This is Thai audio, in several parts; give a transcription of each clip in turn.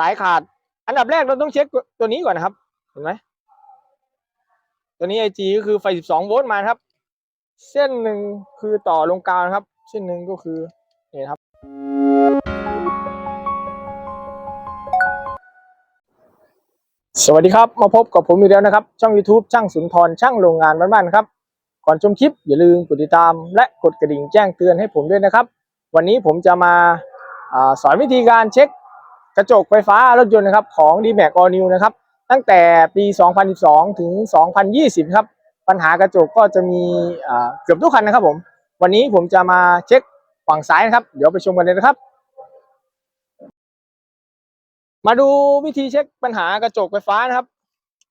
สายขาด อันดับแรกเราต้องเช็คตัวนี้ก่อนนะครับ เห็นไหมตัวนี้ไอจีก็คือไฟ 12 โวลต์มาครับ เส้นหนึ่งคือต่อลงกลางนครับ เส้นหนึ่งก็คือนี่นครับ สวัสดีครับ มาพบกับผมอีกแล้วนะครับ ช่อง YouTube ช่างสุนทรช่างโรงงานบ้านๆครับ ก่อนชมคลิปอย่าลืมกดติดตาม และกดกระดิ่งแจ้งเตือนให้ผมด้วยนะครับ วันนี้ผมจะมาอาสอนวิธีการเช็ค กระจกไฟฟ้ารถยนต์นะครับของ d m a x All New นะครับ ตั้งแต่ปี 2012 ถึง 2020 ครับ ปัญหากระจกก็จะมีเกือบทุกคันนะครับผม วันนี้ผมจะมาเช็คฝั่งซ้ายนะครับ เดี๋ยวไปชมกันเลยนะครับ มาดูวิธีเช็คปัญหากระจกไฟฟ้านะครับ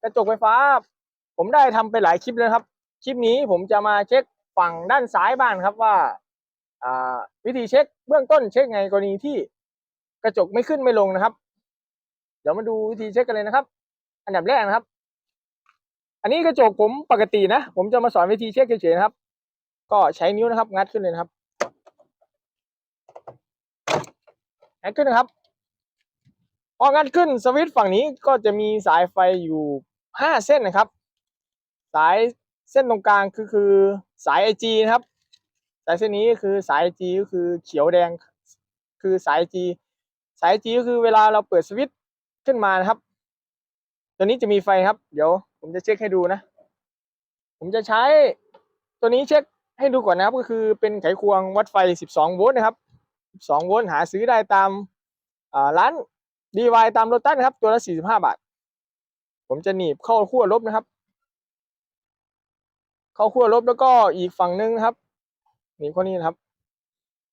กระจกไฟฟ้า ผมได้ทำไปหลายคลิปแล้วครับ คลิปนี้ผมจะมาเช็คฝั่งด้านซ้ายบ้านครับว่าวิธีเช็คเบื้องต้นเช็คไงกรณีที่ กระจกไม่ขึ้นไม่ลงนะครับ เดี๋ยวมาดูวิธีเช็คกันเลยนะครับ อันดับแรกนะครับ อันนี้กระจกผมปกตินะ ผมจะมาสอนวิธีเช็คเฉยๆนะครับ ก็ใช้นิ้วนะครับ งัดขึ้นเลยนะครับงัดขึ้นนะครับพองัดขึ้นสวิตช์ฝั่งนี้ก็จะมีสายไฟอยู่ห้าเส้นนะครับ สายเส้นตรงกลางคือคือสายไอจีนะครับ สายเส้นนี้คือสายไอจีก็คือเขียวแดง คือสายไอจี สายจีก็คือเวลาเราเปิดสวิตช์ขึ้นมานะครับ ตัวนี้จะมีไฟครับ เดี๋ยวผมจะเช็คให้ดูนะ ผมจะใช้ตัวนี้เช็คให้ดูก่อนนะครับ ก็คือเป็นไขควงวัดไฟ 12 โวลต์นะครับ 12 โวลต์หาซื้อได้ตามอ่าร้าน DY ตามโลตัสนะครับ ตัวละ 45 บาท ผมจะหนีบเข้าขั้วลบนะครับ เข้าขั้วลบแล้วก็อีกฝั่งหนึงนะครับหนีบข้านี้นะครับ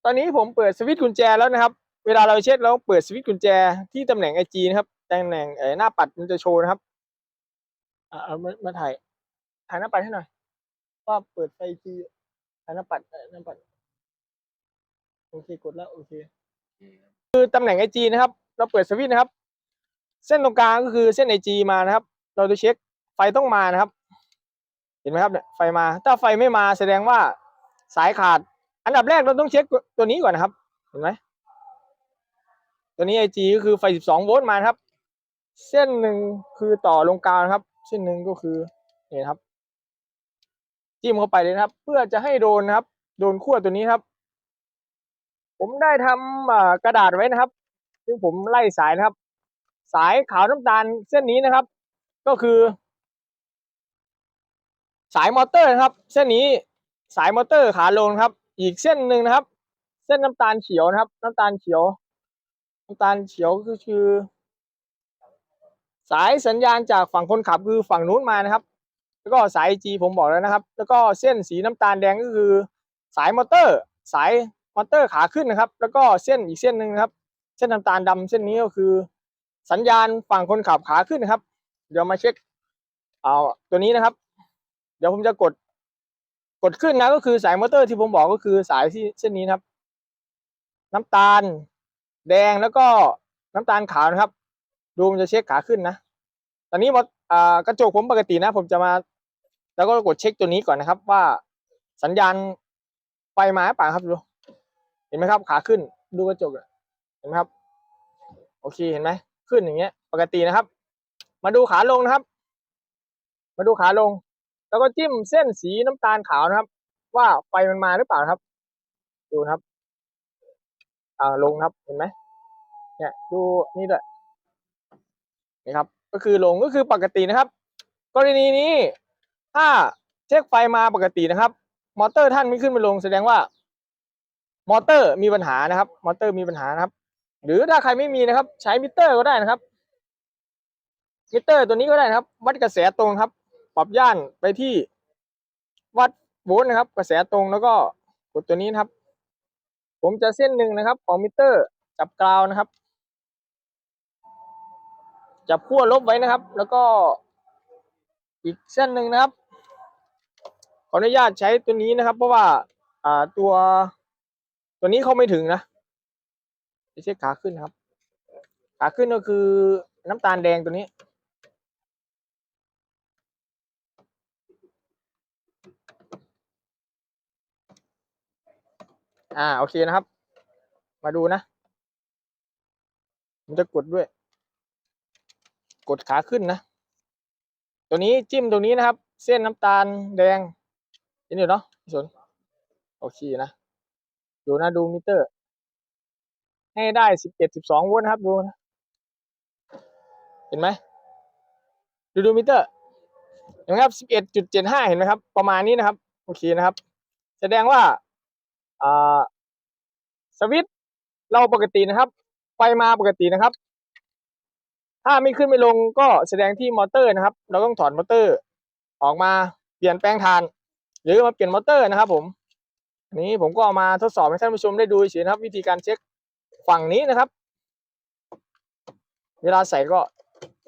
ตอนนี้ผมเปิดสวิตช์กุญแจแล้วนะครับ เวลาเราเช็คเราเปิดสวิตช์กุญแจที่ตำแหน่ง IG นะครับตำแหน่งเอ่อหน้าปัดมันจะโชว์นะครับอ่าเอามามาถ่ายถ่ายหน้าปัดให้หน่อยว่าเปิดไฟจีถ่ายหน้าปัดเอ่อหน้าปัดโอเคกดแล้วโอเคคือตำแหน่ง IG นะครับ เราเปิดสวิตช์นะครับ เส้นตรงกลางก็คือเส้น IG มานะครับ เราจะเช็คไฟต้องมานะครับ เห็นไหมครับเนี่ยไฟมา ถ้าไฟไม่มาแสดงว่าสายขาด อันดับแรกเราต้องเช็คตัวนี้ก่อนนะครับ เห็นไหม ตัวนี้ IG ก็คือไฟ 12 โวลต์มาครับ เส้นหนึ่งคือต่อลงกลางครับ เส้นหนึ่งก็คือนี่นครับ จิ้มเข้าไปเลยครับ เพื่อจะให้โดนครับ โดนขั้วตัวนี้ครับ ผมได้ทำกระดาษไว้นะครับ ซึ่งผมไล่สายนะครับ สายขาวน้ำตาลเส้นนี้นะครับ ก็คือ สายมอเตอร์นะครับ เส้นนี้สายมอเตอร์ขาลงครับ อีกเส้นหนึ่งนะครับ เส้นน้ำตาลเขียวนะครับ น้ำตาลเขียว น้ำตาลเขียวก็คือ สายสัญญาณจากฝั่งคนขับคือฝั่งนู้นมานะครับ แล้วก็สาย G ผมบอกแล้วนะครับ แล้วก็เส้นสีน้ำตาลแดงก็คือ สายมอเตอร์ สายมอเตอร์ขาขึ้นนะครับ แล้วก็เส้นอีกเส้นหนึ่งนะครับ เส้นน้ำตาลดำเส้นนี้ก็คือ สัญญาณฝั่งคนขับขาขึ้นนะครับ เดี๋ยวมาเช็คเอาตัวนี้นะครับ เดี๋ยวผมจะกดกดขึ้นนะก็คือสายมอเตอร์ที่ผมบอกก็คือสายที่เส้นนี้นะครับ น้ำตาล แดงแล้วก็น้ำตาลขาวนะครับ ดูมันจะเช็คขาขึ้นนะ ตอนนี้มออ่ากระจกผมปกตินะ ผมจะมา แล้วก็กดเช็คตัวนี้ก่อนนะครับ ว่าสัญญาณไฟมาหรือเปล่าครับดูเห็นไหมครับ ขาขึ้น ดูกระจกเห็นไหมครับ โอเคเห็นไหมขึ้นอย่างเงี้ย ปกตินะครับ มาดูขาลงนะครับ มาดูขาลง แล้วก็จิ้มเส้นสีน้ำตาลขาวนะครับ ว่าไฟมันมาหรือเปล่าครับ ดูนะครับ อ่าลงครับเห็นไหมเนี่ยดูนี่ด้วยนะครับ ก็คือลงก็คือปกตินะครับ กรณีนี้ถ้าเช็คไฟมาปกตินะครับ มอเตอร์ท่านไม่ขึ้นไม่ลง แสดงว่ามอเตอร์มีปัญหานะครับ มอเตอร์มีปัญหานะครับ หรือถ้าใครไม่มีนะครับ ใช้มิเตอร์ก็ได้นะครับ มิเตอร์ตัวนี้ก็ได้นะครับ วัดกระแสตรงครับ ปรับย่านไปที่วัดโวลต์นะครับ กระแสตรงแล้วก็กดตัวนี้นะครับ ผมจะเส้นหนึ่งนะครับของมิเตอร์จับกราวนะครับ จับขั้วลบไว้นะครับ แล้วก็อีกเส้นหนึ่งนะครับ ขออนุญาตใช้ตัวนี้นะครับ เพราะว่าอ่าตัวตัวนี้เข้าไม่ถึงนะไม่ใช่ขาขึ้นครับ ขาขึ้นก็คือน้ำตาลแดงตัวนี้ อ่า โอเคนะครับ มาดูนะผมจะกดด้วย กดขาขึ้นนะ ตัวนี้จิ้มตรงนี้นะครับ เส้นน้ำตาลแดงเห็นอยู่เนาะพี่สนโอเคนะ ดูนะดูมิเตอร์ ให้ได้สิบเจ็ดสิบสองโวลต์นะครับดูนะ เห็นไหม ดูดูมิเตอร์เห็นไหมครับสิบเอ็ดจุดเจ็ดห้าเห็นไหมครับ ประมาณนี้นะครับ โอเคนะครับ แสดงว่า สวิตเราปกตินะครับ ไฟมาปกตินะครับ ถ้าไม่ขึ้นไม่ลงก็แสดงที่มอเตอร์นะครับ เราต้องถอดมอเตอร์ ออกมาเปลี่ยนแปลงทาน หรือมาเปลี่ยนมอเตอร์นะครับ ผมนี้ผมก็เอามาทดสอบให้ท่านผู้ชมได้ดูเฉยนะครับ วิธีการเช็คฝั่งนี้นะครับ เวลาใส่ก็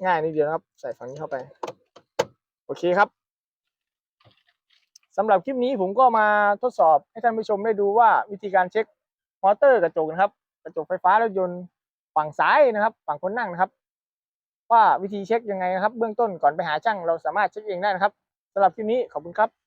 ง่ายนิดเดียวนะครับ ใส่ฝั่งนี้เข้าไป โอเคครับ สำหรับคลิปนี้ผมก็มาทดสอบให้ท่านผู้ชมได้ดูว่าวิธีการเช็คมอเตอร์กระจกนะครับ กระจกไฟฟ้ารถยนต์ฝั่งซ้ายนะครับ ฝั่งคนนั่งนะครับ ว่าวิธีเช็คยังไงนะครับ เบื้องต้นก่อนไปหาช่างเราสามารถเช็คเองได้นะครับสำหรับคลิปนี้ขอบคุณครับ